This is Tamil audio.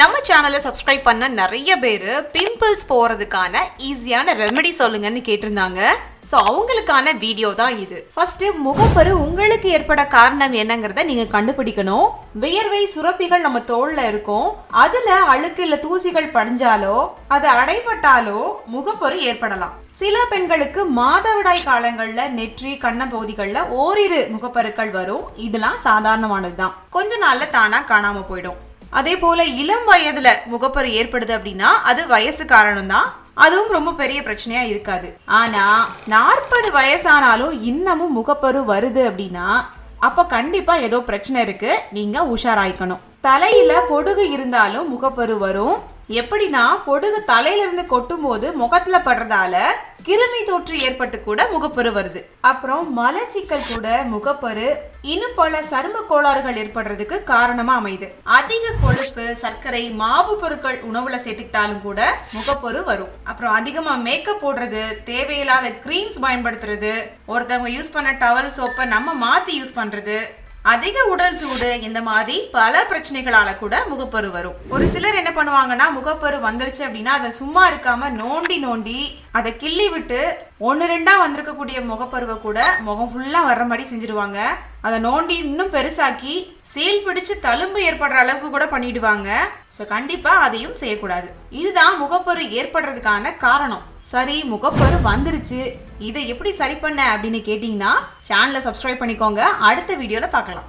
நம்ம சேனலை சப்ஸ்கிரைப் பண்ண நிறைய பேர் பிம்பிள்ஸ் போகிறதுக்கான ஈஸியான ரெமெடி சொல்லுங்கன்னு கேட்டிருந்தாங்க. ஸோ அவங்களுக்கான வீடியோ தான் இது. ஃபர்ஸ்ட் முகப்பரு உங்களுக்கு ஏற்பட காரணம் என்னங்கிறத நீங்க கண்டுபிடிக்கணும். வியர்வை சுரப்பிகள் நம்ம தோல்ல இருக்கும். அதுல அழுக்கு இல்ல தூசிகள் படிஞ்சாலோ அது அடைபட்டாலோ முகப்பரு ஏற்படலாம். சில பெண்களுக்கு மாதவிடாய் காலங்களில் நெற்றி கண்ண பகுதிகளில் ஓரிரு முகப்பருக்கள் வரும். இதெல்லாம் சாதாரணமானது தான் கொஞ்ச நாளில் தானாக காணாமல் போயிடும். அதே போல இளம் வயதுல முகப்பரு ஏற்படுது அப்படின்னா அது வயசு காரணம் தான் அதுவும் ரொம்ப பெரிய பிரச்சனையா இருக்காது. ஆனா நாற்பது வயசானாலும் இன்னமும் முகப்பரு வருது அப்படின்னா அப்ப கண்டிப்பா ஏதோ பிரச்சனை இருக்கு. நீங்க உஷாராய்க்கணும். தலையில பொடுகு இருந்தாலும் முகப்பரு வரும். எப்படின்னா பொடுகு தலையிலிருந்து கொட்டும்போது கொட்டும் போது முகத்துல படுறதால கிருமி தொற்று ஏற்பட்டு கூட முகப்பரு வருது. அப்புறம் மலச்சிக்கல் கூட முகப்பரு இன்னும் பல சரும கோளாறுகள் ஏற்படுறதுக்கு காரணமா அமையுது. அதிக கொழுப்பு சர்க்கரை மாவு பொருட்கள் உணவுல சேர்த்துக்கிட்டாலும் கூட முகப்பரு வரும். அப்புறம் அதிகமா மேக்கப் போடுறது தேவையில்லாத க்ரீம்ஸ் பயன்படுத்துறது ஒருத்தவங்க யூஸ் பண்ண டவல் சோப்பை நம்ம மாத்தி யூஸ் பண்றது அதிக உடல் சூடு இந்த மாதிரி பல பிரச்சனைகளால கூட முகப்பரு வரும். ஒரு சிலர் என்ன பண்ணுவாங்கன்னா முகப்பரு வந்துருச்சு அப்படின்னா அதை சும்மா இருக்காம நோண்டி நோண்டி அதை கிள்ளி விட்டு ஒன்று ரெண்டா வந்திருக்கக்கூடிய முகப்பருவை கூட முகம் ஃபுல்லா வர்ற மாதிரி செஞ்சிருவாங்க அதை நோண்டி இன்னும் பெருசாக்கி சீல் பிடிச்சு தழும்பு ஏற்படுற அளவுக்கு கூட பண்ணிடுவாங்க. ஸோ கண்டிப்பா அதையும் செய்யக்கூடாது. இதுதான் முகப்பரு ஏற்படுறதுக்கான காரணம். சரி முகப்பரு வந்துருச்சு. இதை எப்படி சரி பண்ண அப்படின்னு கேட்டிங்கன்னா சேனலை சப்ஸ்கிரைப் பண்ணிக்கோங்க. அடுத்த வீடியோவில் பார்க்கலாம்.